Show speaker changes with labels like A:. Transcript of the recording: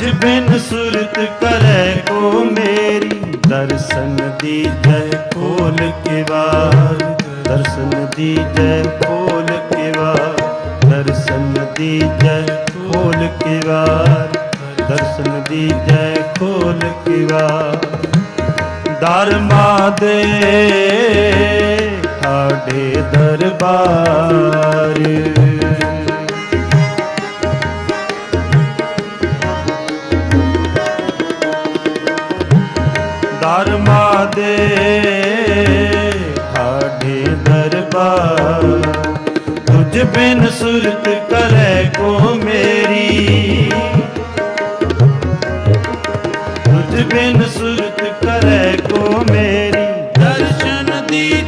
A: ਬਿਨ ਸੁਰਤ ਕਰੈ ਕੋ ਮੇਰੀ ਦਰਸ਼ਨ ਦੀ ਜੈ ਖੋਲ ਕੇ ਵਾਰ ਦਰਸ਼ਨ ਦੀ ਜੈ ਖੋਲ ਕੇ ਵਾਰ ਦਰਸ਼ਨ ਦੀਜੈ ਖੋਲ ਕੇ ਵਾਰ ਦਰਸ਼ਨ ਦੀ ਜੈ ਖੋਲ ਕੇ ਵਾਰ ਦਰਮਾ ਦੇ ਸਾਡੇ ਦਰਬਾਰ ਧਰਮਾ ਦੇ ਠਾਡੇ ਦਰਬਾਰ। ਤੁਝ ਬਿਨ ਸੁਰਤ ਕਰੇ ਕੋ ਮੇਰੀ। ਤੁਝ ਬਿਨ ਸੁਰਤ ਕਰੇ ਕੋ ਮੇਰੀ। ਦਰਸ਼ਨ ਦੀ